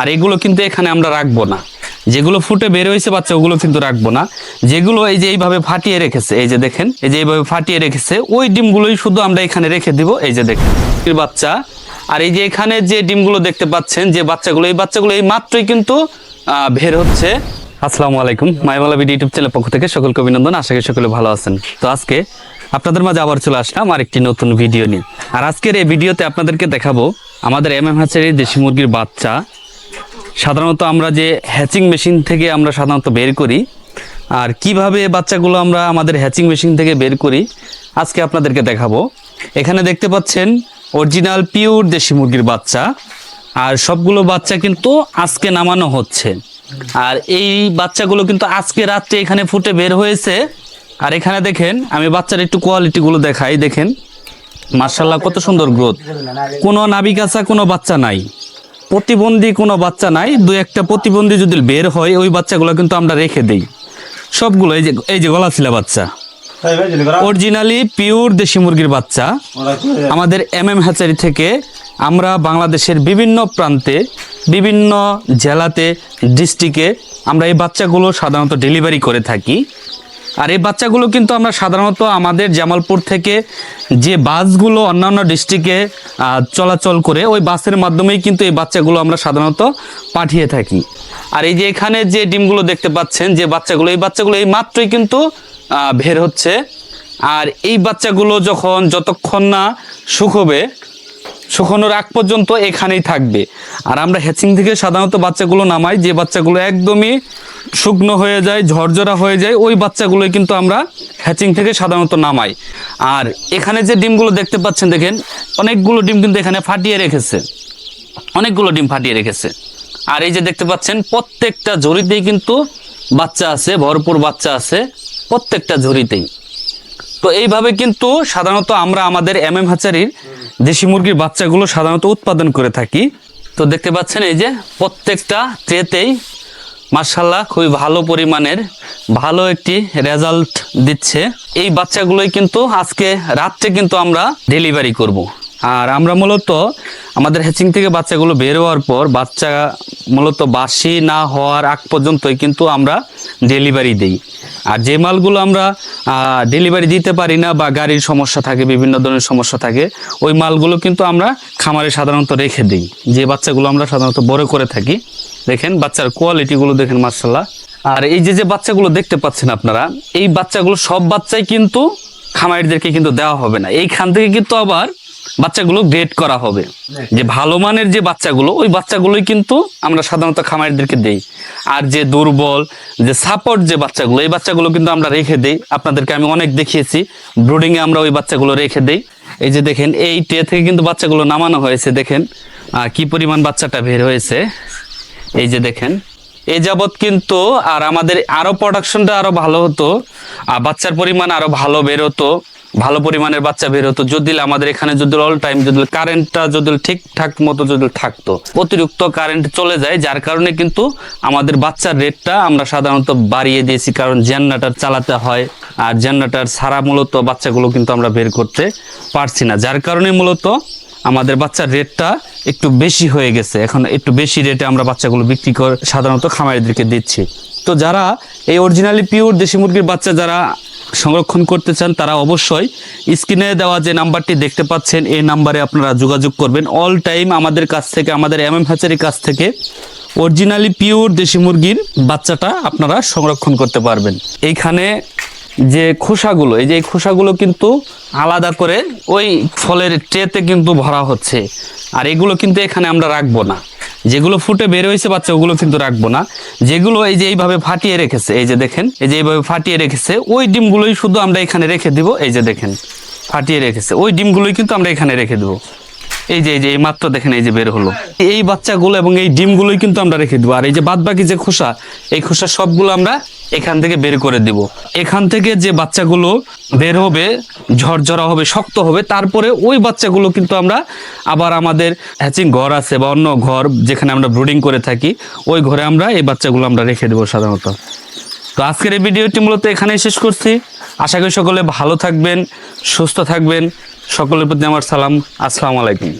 আর এগুলো কিন্তু এখানে আমরা রাখব না। যেগুলো ফুটে বের হয়েছে বাচ্চা, ওগুলো কিন্তু রাখব না। যেগুলো এই যে এইভাবে ফাটিয়ে রেখেছে, এই যে দেখেন, এই যে এইভাবে ফাটিয়ে রেখেছে, ওই ডিমগুলোই শুধু আমরা এখানে রেখে দিব, এই যে দেখেন বাচ্চা। আর এই যে এখানে যে ডিমগুলো দেখতে পাচ্ছেন, যে বাচ্চাগুলো, এই বাচ্চাগুলো এই মাত্রই কিন্তু বের হচ্ছে। আসসালামু আলাইকুম মাইমালা বিডি ইউটিউব চ্যানেল পক্ষ থেকে সকলকে অভিনন্দন, আশা করি সকলে ভালো আছেন। তো আজকে আপনাদের মাঝে আবার চলে আসলাম আর একটি নতুন ভিডিও নিয়ে। আর আজকের এই ভিডিওতে আপনাদেরকে দেখাবো আমাদের এম এম হাঁচের দেশি মুরগির বাচ্চা। সাধারণত আমরা যে হ্যাচিং মেশিন থেকে আমরা সাধারণত বের করি আর কীভাবে বাচ্চাগুলো আমরা আমাদের হ্যাচিং মেশিন থেকে বের করি, আজকে আপনাদেরকে দেখাবো। এখানে দেখতে পাচ্ছেন অরিজিনাল পিওর দেশি মুরগির বাচ্চা, আর সবগুলো বাচ্চা কিন্তু আজকে নামানো হচ্ছে। আর এই বাচ্চাগুলো কিন্তু আজকে রাত্রে এখানে ফুটে বের হয়েছে। আর এখানে দেখেন, আমি বাচ্চার একটু কোয়ালিটিগুলো দেখাই, দেখেন। মার্শাল্লাহ কত সুন্দর গ্রোথ কোনো নাবিকাছা কোনো বাচ্চা নাই। প্রতিবন্ধী কোনো বাচ্চা নাই দু একটা প্রতিবন্ধী যদি বের হয় ওই বাচ্চাগুলো কিন্তু আমরা রেখে দিই। সবগুলো এই যে এই যে গলা ছিলা বাচ্চা অরিজিনালি পিওর দেশি মুরগির বাচ্চা। আমাদের এম এম হ্যাচারি থেকে আমরা বাংলাদেশের বিভিন্ন প্রান্তে বিভিন্ন জেলাতে ডিস্ট্রিক্টে আমরা এই বাচ্চাগুলো সাধারণত ডেলিভারি করে থাকি। আর এই বাচ্চাগুলো কিন্তু আমরা সাধারণত আমাদের জামালপুর থেকে যে বাসগুলো অন্যান্য ডিস্ট্রিক্টে চলাচল করে, ওই বাসের মাধ্যমেই কিন্তু এই বাচ্চাগুলো আমরা সাধারণত পাঠিয়ে থাকি। আর এই যে এখানে যে ডিমগুলো দেখতে পাচ্ছেন, যে বাচ্চাগুলো, এই বাচ্চাগুলো এই মাত্রই কিন্তু বের হচ্ছে। আর এই বাচ্চাগুলো যখন যতক্ষণ না শুকোবে, শুকানোর আগ পর্যন্ত এখানেই থাকবে। আর আমরা হ্যাচিং থেকে সাধারণত বাচ্চাগুলো নামাই, যে বাচ্চাগুলো একদমই শুকনো হয়ে যায়, ঝরঝরা হয়ে যায়, ওই বাচ্চাগুলোই কিন্তু আমরা হ্যাচিং থেকে সাধারণত নামাই। আর এখানে যে ডিমগুলো দেখতে পাচ্ছেন, দেখেন, অনেকগুলো ডিম কিন্তু এখানে ফাটিয়ে রেখেছে। অনেকগুলো ডিম ফাটিয়ে রেখেছে। আর এই যে দেখতে পাচ্ছেন, প্রত্যেকটা ঝুড়িতেই কিন্তু বাচ্চা আছে, ভরপুর বাচ্চা আছে, প্রত্যেকটা ঝুড়িতেই। তো এইভাবে কিন্তু সাধারণত আমরা আমাদের এম এম হাচারির দেশি মুরগির বাচ্চাগুলো সাধারণত উৎপাদন করে থাকি। তো দেখতে পাচ্ছেন, এই যে প্রত্যেকটা ট্রেতেই মার্শাল্লাহ খুবই ভালো পরিমাণের, ভালো একটি রেজাল্ট দিচ্ছে। এই বাচ্চাগুলোই কিন্তু আজকে রাত্রে কিন্তু আমরা ডেলিভারি করব। আর আমরা মূলত আমাদের হ্যাচিং থেকে বাচ্চাগুলো বের হওয়ার পর বাচ্চা মূলত বাসি না হওয়ার আগ পর্যন্তই কিন্তু আমরা ডেলিভারি দিই। আর যে মালগুলো আমরা ডেলিভারি দিতে পারি না বা গাড়ির সমস্যা থাকে, বিভিন্ন ধরনের সমস্যা থাকে, ওই মালগুলো কিন্তু আমরা খামারে সাধারণত রেখে দিই। যে বাচ্চাগুলো আমরা সাধারণত বড় করে থাকি দেখেন, বাচ্চার কোয়ালিটিগুলো দেখেন মার্শাল্লাহ আর এই যে যে বাচ্চাগুলো দেখতে পাচ্ছেন আপনারা, এই বাচ্চাগুলো সব বাচ্চাই কিন্তু খামারিদেরকে কিন্তু দেওয়া হবে না। এইখান থেকে কিন্তু আবার বাচ্চাগুলো গ্রেড করা হবে। যে ভালো মানের যে বাচ্চাগুলো, ওই বাচ্চাগুলোই কিন্তু আমরা সাধারণত খামারিদেরকে দেই। আর যে দুর্বল, যে সাপোর্ট যে বাচ্চাগুলো, এই বাচ্চাগুলো কিন্তু আমরা রেখে দেই। আপনাদেরকে আমি অনেক দেখিয়েছি ব্রুডিংয়ে আমরা ওই বাচ্চাগুলো রেখে দেই। এই যে দেখেন, এই ট্রে থেকে কিন্তু বাচ্চাগুলো নামানো হয়েছে, দেখেন। কি পরিমাণ বাচ্চাটা বের হয়েছে। এই যে দেখেন এই যাবৎ কিন্তু আর আমাদের আরও প্রোডাকশনটা আরও ভালো হতো, আর বাচ্চার পরিমাণ আরও ভালো বের হতো, ভালো পরিমাণের বাচ্চা বের হতো, যদি আমাদের এখানে যদি অল টাইম যদি কারেন্টটা যদি ঠিকঠাক মতো যদি থাকতো, অতিরিক্ত কারেন্ট চলে যায়, যার কারণে কিন্তু আমাদের বাচ্চার রেটটা আমরা সাধারণত বাড়িয়ে দিয়েছি, কারণ জেনারেটার চালাতে হয়, আর জেনারেটার ছাড়া মূলত বাচ্চাগুলো কিন্তু আমরা বের করতে পারছি না, যার কারণে মূলত আমাদের বাচ্চার রেটটা একটু বেশি হয়ে গেছে। এখন একটু বেশি রেটে আমরা বাচ্চাগুলো বিক্রি করে, সাধারণত খামারিদেরকে দিচ্ছি। তো যারা এই অরিজিনালি পিওর দেশি মুরগির বাচ্চা যারা সংরক্ষণ করতে চান, তারা অবশ্যই স্ক্রিনে দেওয়া যে নাম্বারটি দেখতে পাচ্ছেন, এই নাম্বারে আপনারা যোগাযোগ করবেন। অল টাইম আমাদের কাছ থেকে, আমাদের এম এম হ্যাচারির কাছ থেকে অরিজিনালি পিওর দেশি মুরগির বাচ্চাটা আপনারা সংরক্ষণ করতে পারবেন। এইখানে যে খোসাগুলো, এই যে এই খোসাগুলো কিন্তু আলাদা করে ওই ফলের ট্রেতে কিন্তু ভরা হচ্ছে। আর এগুলো কিন্তু এখানে আমরা রাখব না। যেগুলো ফুটে বের হয়েছে বাচ্চা, ওগুলো কিন্তু রাখব না। যেগুলো এই যে এইভাবে ফাটিয়ে রেখেছে, এই যে দেখেন, এই যে এইভাবে ফাটিয়ে রেখেছে, ওই ডিমগুলোই শুধু আমরা এখানে রেখে দিব। এই যে দেখেন, ফাটিয়ে রেখেছে, ওই ডিমগুলোই কিন্তু আমরা এখানে রেখে দেবো। এই যে এই যে, এই মাত্র দেখেন এই যে বের হলো। এই বাচ্চাগুলো এবং এই ডিমগুলোই কিন্তু আমরা রেখে দেবো। আর এই যে বাদ বাকি যে খোসা, এই খোসা সবগুলো আমরা এখান থেকে বের করে দিব। এখান থেকে যে বাচ্চাগুলো বের হবে, ঝরঝরা হবে, শক্ত হবে, তারপরে ওই বাচ্চাগুলো কিন্তু আমরা আবার আমাদের হ্যাচিং ঘর আছে বা অন্য ঘর যেখানে আমরা ব্রুডিং করে থাকি, ওই ঘরে আমরা এই বাচ্চাগুলো আমরা রেখে দেবো সাধারণত। তো আজকের এই ভিডিওটি মূলত এখানেই শেষ করছি। আশা করি সকলে ভালো থাকবেন, সুস্থ থাকবেন। সকলের প্রতি আমার সালাম। আসসালামু আলাইকুম।